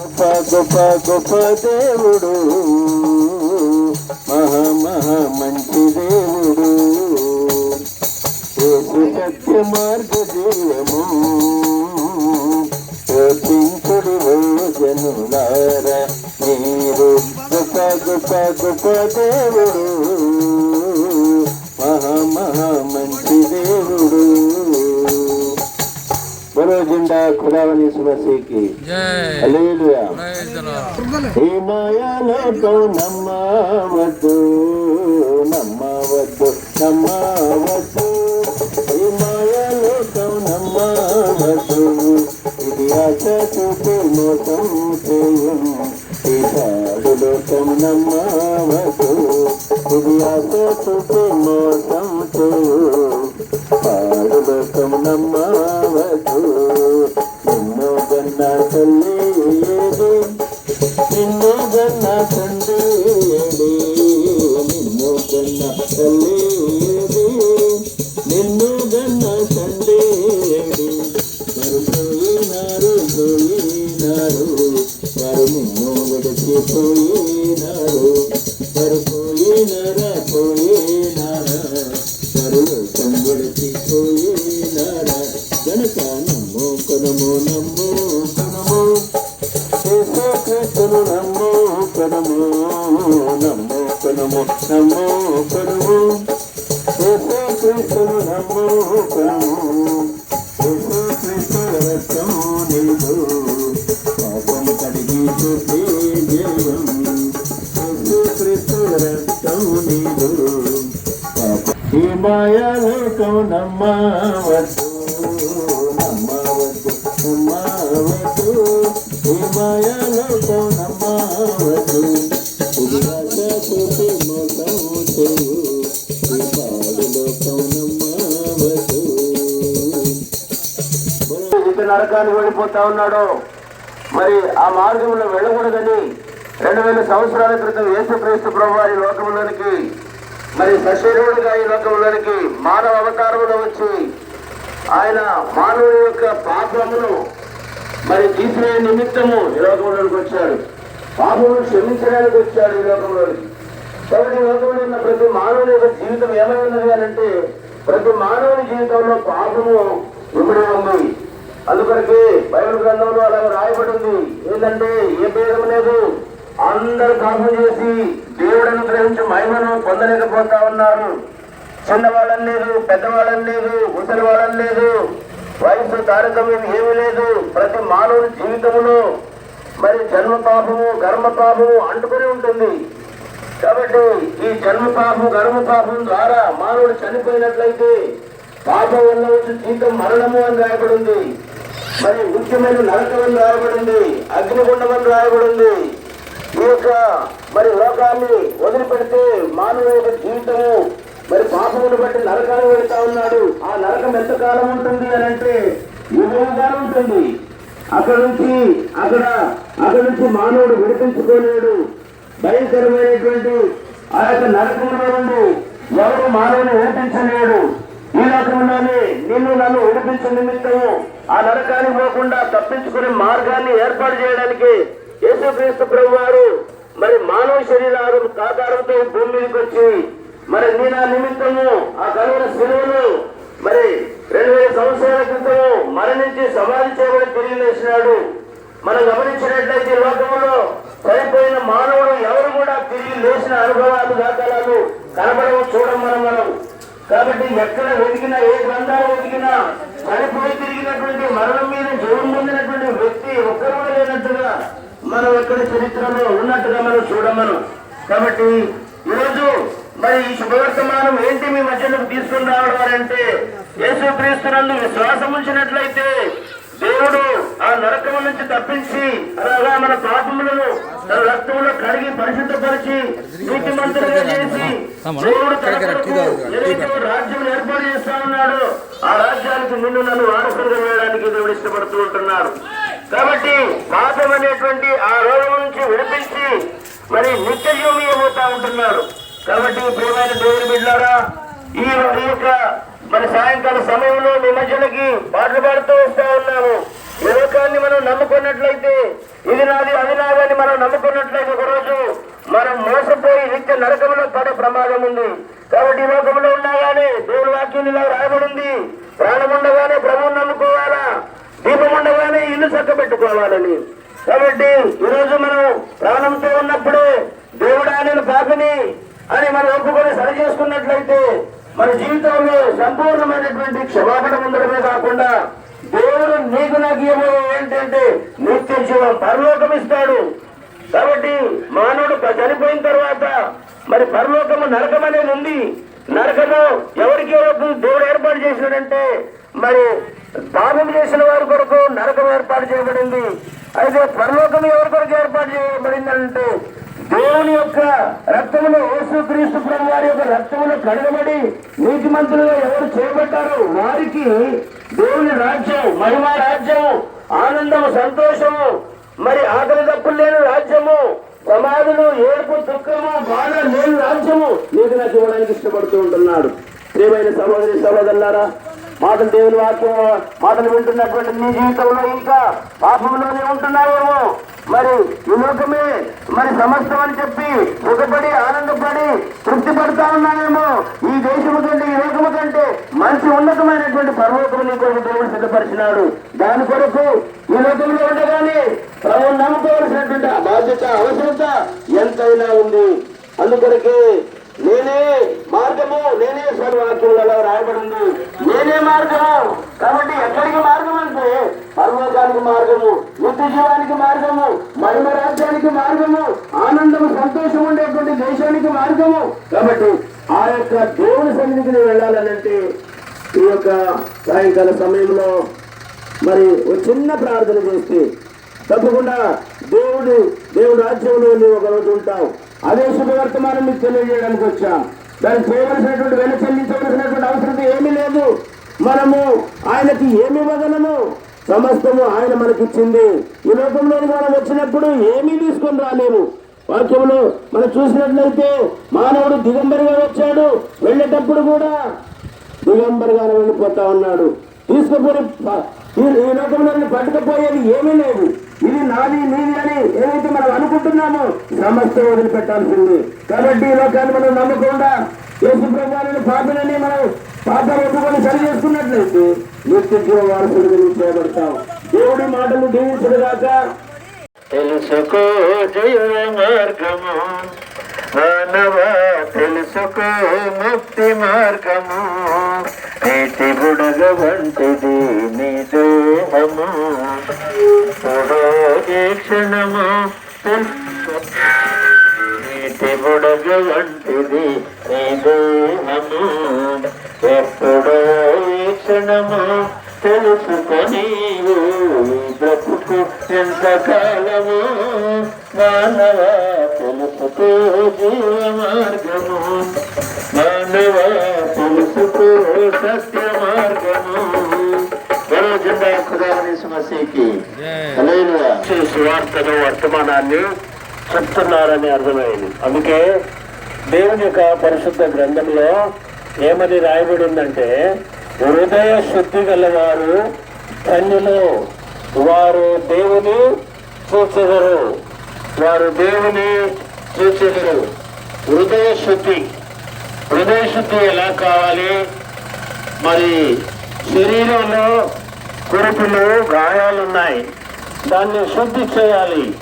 గొప్ప గొప్ప గొప్ప దేవుడు. మహా మహా మంచి దేవుడు. యేసు సత్య మార్గ జీవము యోచించుడు భోజనులార మీరు గొప్ప గొప్ప గొప్ప దేవుడు. మహా మహా జెండా ఖుదావని సుమసీకి. హల్లెలూయా ఈ మాయాలోకం నమ్మవద్దు నమ్మవద్దు నమ్మవద్దు. ఈ మాయాలోకం నమ్మవద్దు. ఇది ఆశ చూపి మోసం చేయం. ఈ పాడు లోకం నమ్మవద్దు. ఇది మోసం చేయు. పాడు విడిచిపోయినారు వారు పోయినారా పోయినారా వారు లోకం గనక నమ్ము కొనము నమ్ము కొనము యేసుక్రీస్తును నమ్ము కొనము నమ్ము కొనము నమ్ము కొనము యేసుక్రీస్తును నమ్ము కొనము. నరకానికి వెళ్ళిపోతా ఉన్నాడు. మరి ఆ మార్గంలో వెళ్ళకూడదని రెండు వేల సంవత్సరాల క్రితం యేసుక్రీస్తు ప్రభు ఈ లోకంలోనికి మరి సశరీరుడుగా ఈ లోకంలోనికి మానవ అవతారంలో వచ్చి ఆయన మానవుని యొక్క పాపమును మరి తీసివేయ నిమిత్తము ఈ లోకంలోనికి వచ్చాడు. పాపము క్షమించడానికి వచ్చాడు ఈ లోకంలోనికి కాబట్టి ఈ లోకంలో ఉన్న ప్రతి మానవుని యొక్క జీవితం ఏమైనది అని అంటే ప్రతి మానవుని జీవితంలో పాపము ఇప్పుడే ఉంది. అందుకొరకే బైబిల్ గ్రంథంలో అలా రాయబడి ఉంది. ఏంటంటే ఏ భేదం లేదు. అందరు పాపం చేసి దేవుడు అనుగ్రహించి మహిమను పొందలేకపోతా ఉన్నారు. చిన్నవాళ్ళని లేదు పెద్దవాళ్ళని లేదు ముసలి వాళ్ళని లేదు. వయసు తారతమ్యం ఏమీ లేదు. ప్రతి మానవుని జీవితంలో మరి జన్మపాపము గర్మపాపము అంటుకుని ఉంటుంది. కాబట్టి ఈ జన్మపాపం గర్మపాపం ద్వారా మానవుడు చనిపోయినట్లయితే పాపం వల్ల వచ్చి జీవితం మరణము అని రాయబడింది. మరి ముఖ్యమైన నరకం అని రాయబడింది. అగ్నిగుండం అని రాయబడింది. ఈ యొక్క మరి లోకాన్ని వదిలిపెడితే మానవ యొక్క జీవితము మరి పాపమును బట్టి నరకాలు వెళ్తా ఉన్నాడు. ఆ నరకం ఎంతకాలం ఉంటుంది అని అంటే యుగంగా ఉంటుంది. అక్కడ నుంచి అక్కడ అక్కడ నుంచి మానవుడు విడిపించుకోలేడు. భయంకరమైనటువంటి ఆ యొక్క నరకంలో నుండి ఎవరు మానవుని విడిపించలేడు. ఈ లోకంలోనే నిన్ను నన్ను విడిపించే నిమిత్తము ఆ నరకానికి పోకుండా తప్పించుకునే మార్గాన్ని ఏర్పాటు చేయడానికి యేసుక్రీస్తు ప్రభు వారు మరి మానవ శరీరాలు ఆకారంతో భూమి మీదకి వచ్చి మరి నీ నా నిమిత్తము ఆ కలుగున శిలువను మరి రెండు వేల సంవత్సరాల క్రితము మరణించి సమాధి చేయబడి తిరిగి లేచినాడు. మనం గమనించినట్లయితే లోకంలో చనిపోయిన మానవుడు ఎవరు కూడా తిరిగి లేచిన అనుభవాలు దాఖలాలు కనబడవు చూడం మనం మనం. కాబట్టి ఎక్కడ వెతికినా ఏ గ్రంథాలు వెతికినా చనిపోయి తిరిగినటువంటి మరణం మీద జీవం పొందినటువంటి వ్యక్తి ఒక్కరు కూడా లేనట్టుగా మనం ఇక్కడ చరిత్రలో ఉన్నట్టుగా మనం చూడమను. కాబట్టి మరి ఈ శుభవర్తమానం ఏంటి మీ మధ్యలోకి తీసుకుని రావడం అని అంటే యేసు క్రీస్తునందు విశ్వాసం ఉంచినట్లయితే దేవుడు ఆ నరకం నుంచి తప్పించి అలాగా మన పాపములను తన రక్తంలో కడిగి పరిశుద్ధపరిచి నీతి మంత్రులుగా చేసి దేవుడు ఏదైతే రాజ్యం ఏర్పాటు చేస్తా ఉన్నాడో ఆ రాజ్యానికి నిన్ను నన్ను వారసులుగా వేయడానికి దేవుడు ఇష్టపడుతూ ఉంటున్నాడు. కాబట్టి పాపం అనేటువంటి ఆ రోగం నుంచి విడిపించి మరి నిత్య జీవం ఉంటున్నాడు? కాబట్టి ప్రియమైన దేవుని బిడ్డారా ఈ యొక్క మన సాయంకాల సమయంలో నిమజ్జనకి పాటలు పాడుతూ వస్తా ఉన్నాము. ఈ లోకాన్ని మనం నమ్ముకున్నట్లయితే ఇది నాది అది నాదని మనం నమ్ముకున్నట్లయితే ఒకరోజు మనం మోసపోయి నిత్య నరకంలో పడే ప్రమాదం ఉంది. కాబట్టి ఈ లోకంలో ఉండగానే దేవుని వాక్యం ఇలా రాయబడింది. ప్రాణం ఉండగానే ప్రభువుని నమ్ముకోవాలా? దీపం ఉండగానే ఇల్లు చక్కబెట్టుకోవాలని. కాబట్టి ఈరోజు మనం ప్రాణంతో ఉన్నప్పుడే దేవుడా నేను పాపిని అని మనం ఒప్పుకొని సరి చేసుకున్నట్లయితే మన జీవితంలో సంపూర్ణమైనటువంటి క్షమాపణ ఉండడమే కాకుండా దేవుడు నీకు నాకు ఇవ్వబోయే ఏంటంటే నిత్య జీవం పరలోకం ఇస్తాడు. కాబట్టి మానవుడు చనిపోయిన తర్వాత మరి పరలోకము నరకం అనేది ఉంది. నరకము ఎవరికి ఎవరికి దేవుడు ఏర్పాటు చేసినాడంటే మరి పాపం చేసిన వారి కొరకు నరకం ఏర్పాటు చేయబడింది. అయితే పరలోకం ఎవరి కొరకు ఏర్పాటు చేయబడిందంటే దేవుని యొక్క రక్తములో యేసు క్రీస్తు ప్రభు వారి యొక్క రక్తములో కడగబడి నీతిమంతులుగా ఎవరు చేపట్టారు వారికి దేవుని రాజ్యం మహిమ రాజ్యము ఆనందము సంతోషము మరి ఆకలి తప్పులు లేని రాజ్యము సమాధులు ఏడుపు దుఃఖము బాధ లేని రాజ్యము నీకు నాకు ఇవ్వడానికి ఇష్టపడుతూ ఉంటున్నాడు. ప్రియమైన సహోదరి సహోదరులారా మాటలు దేవుని వాక్యం మాటలు వింటున్నటువంటి నీ జీవితంలో ఇంకా పాపంలోనే ఉంటున్నావేమో? మరి ఈ లోకమే మరి సమస్తం అని చెప్పి సుఖపడి ఆనందపడి తృప్తి పడతా ఉన్నానేమో ఈ దేశము కంటే ఈ లోకము కంటే మంచి ఉన్నతమైనటువంటి పర్వతము నీ కొరకు దేవుడు సిద్ధపరిచినాడు. దాని కొరకు ఈ లోకంలో ఉండగానే ప్రభువు నమ్ముకోవలసినటువంటి ఆ బాధ్యత అవసరత ఎంతైనా ఉంది. అందుకొరకే నేనే మార్గము నేనే సర్వాక్యంలో రాయబడింది నేనే మార్గము కాబట్టి ఎక్కడికి మార్గం అంటే పరలోకానికి మార్గము నిత్య జీవానికి మార్గము మహిమ రాజ్యానికి మార్గము ఆనందము సంతోషం దేశానికి మార్గము. కాబట్టి ఆ యొక్క దేవుని సన్నిధికి నేను వెళ్ళాలనంటే ఈ యొక్క సాయంకాల సమయంలో మరి ఒక చిన్న ప్రార్థన చేస్తే తప్పకుండా దేవుడు దేవుడు రాజ్యంలో నువ్వు ఒకరోజు ఉంటావు. అదే శుభవర్తమానం మీకు తెలియజేయడానికి వచ్చాం. దానికి చేయవలసినటువంటి వెల చెల్లించవలసినటువంటి అవసరం ఏమీ లేదు. మనము ఆయనకి ఏమి ఇవ్వగలము? సమస్తము ఆయన మనకిచ్చింది. ఈ లోకంలోని మనం వచ్చినప్పుడు ఏమీ తీసుకొని రాలేము. వాక్యంలో మనం చూసినట్లయితే మానవుడు దిగంబరిగా వచ్చాడు. వెళ్ళేటప్పుడు కూడా దిగంబరిగానే వెళ్ళిపోతా ఉన్నాడు. తీసుకుపోయి ఈ లోకంలో పట్టుకుపోయేది ఏమీ లేదు ఇది నాది నీది అని ఏదైతే మనం అనుకుంటున్నామో సమస్తం వదిలిపెట్టాల్సింది. కాబట్టి ఈ లోకాన్ని మనం నమ్మకుండా యేసు ప్రభావాలను పాపనని మనం పాప ఒప్పుకొని సరి చేసుకున్నట్లయితే నిత్య జీవ వారసుడిగా చేయబడతాం దేవుడి మాటలు దీవించడుగాక తెలుసుకో జీవ మార్గము. మానవ తెలుసుకో ముక్తి మార్గము. నీటి బుడగ వంటిది నీ దేహము. క్షణము నీటి బుడగ వంటిది నీ దేహము. ఎప్పుడో క్షణము తెలుసుకొని ఈ బ్రతుకు ఎంత కాలము మానవ తెలుసుకో జీవ మార్గము మానవ తెలుసుకో సత్య మార్గము సువార్తను వర్తమానాన్ని చెప్తున్నారని అర్థమైంది. అందుకే దేవుని యొక్క పరిశుద్ధ గ్రంథంలో ఏమని రాయబడిందంటే హృదయ శుద్ధి గలవారు ధన్యులు. వారు దేవుని చూచెదరు. వారు దేవుని చూచెదరు. హృదయ శుద్ధి. హృదయ శుద్ధి ఎలా కావాలి? మరి శరీరంలో కురుపులు గాయాలున్నాయి. దాన్ని శుద్ధి చేయాలి.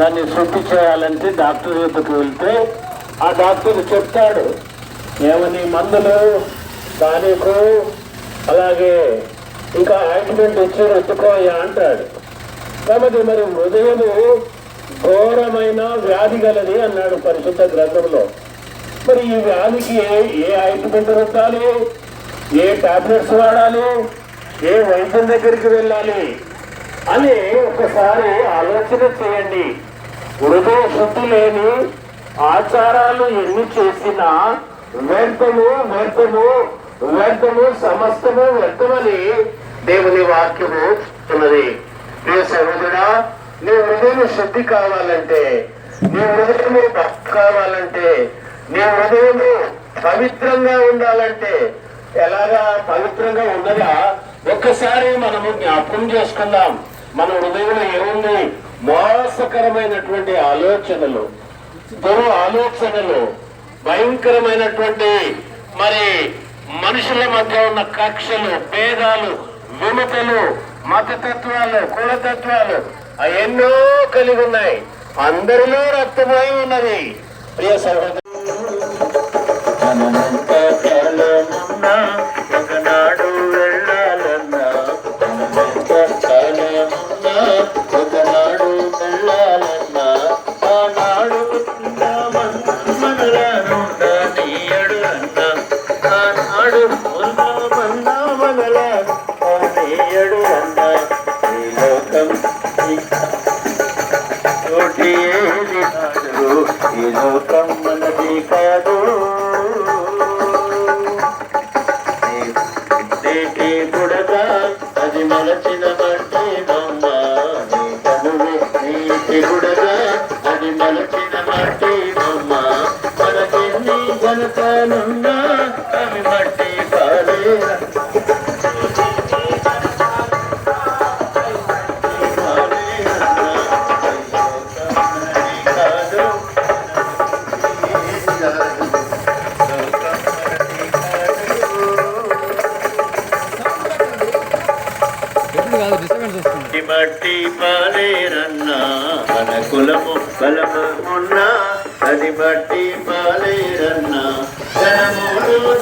దాన్ని శుద్ధి చేయాలంటే డాక్టర్ వద్దకు వెళ్తే ఆ డాక్టర్ చెప్తాడు ఏమని మందులు దానికి అలాగే ఇంకా ఆయింట్మెంట్ ఇచ్చి రుద్దుకోయా అంటాడు. కాబట్టి మరి హృదయము ఘోరమైన వ్యాధి గలది అన్నాడు పరిశుద్ధ గ్రంథంలో. మరి ఈ వ్యాధికి ఏ ఏ ఆయింట్మెంట్ రుద్దాలి ఏ టాబ్లెట్స్ వాడాలి? ఏ వైద్యం దగ్గరికి వెళ్ళాలి? అని ఒకసారి ఆలోచన చేయండి. హృదయ శుద్ధి లేని ఆచారాలు ఎన్ని చేసినా వ్యర్థము వ్యర్థము. వ్యర్థము సమస్తము వ్యర్థమని దేవుని వాక్యము ఉన్నది. నీ సహోదరా నీ హృదయం శుద్ధి కావాలంటే నీ హృదయము కావాలంటే నీ హృదయము పవిత్రంగా ఉండాలంటే ఎలాగా పవిత్రంగా ఉన్నదా? ఒక్కసారి మనము జ్ఞాపకం చేసుకుందాం. మన హృదయంలో ఏముంది? మోసకరమైనటువంటి ఆలోచనలు దురు ఆలోచనలు భయంకరమైనటువంటి మరి మనుషుల మధ్య ఉన్న కక్షలు భేదాలు విమతలు మతతత్వాలు కులతత్వాలు ఎన్నో కలిగి ఉన్నాయి. అందరిలో రక్తమై ఉన్నది ప్రియ సహోదరు ఉన్నది కాదు నీటి బుడగ అది మలచిన మట్టి బొమ్మ నీ కనులు నీటి బుడగ అది మలచిన మట్టి బొమ్మ మనకెన్ని ఘనతనున్నా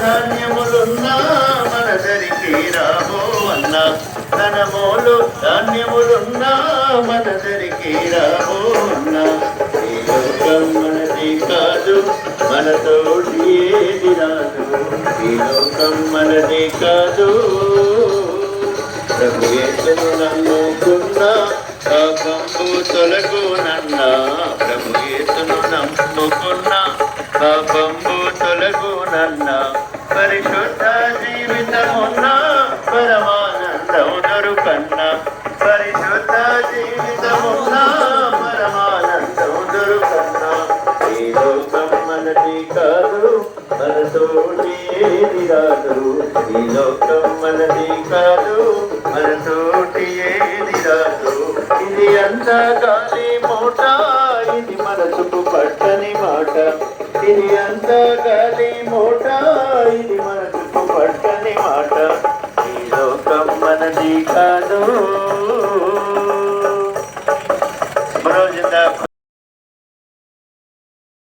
ధాన్యములున్నా మన రాబో అన్నా ధనములు ధాన్యములున్నా మన దరికి రాబో ఈ లోకం మనది కాదు మనతోటి ఏది రాదు ఈ లోకం మనది కాదు ప్రభు యేసును నమ్ముకున్నా పాపంబు తొలగునన్నా ప్రభు యేసును నమ్ముకున్నా పాపంబు తొలగునన్నా నన్నా మనది కాదు మనతోటి ఏది రాదు ఇది అంతా గాలి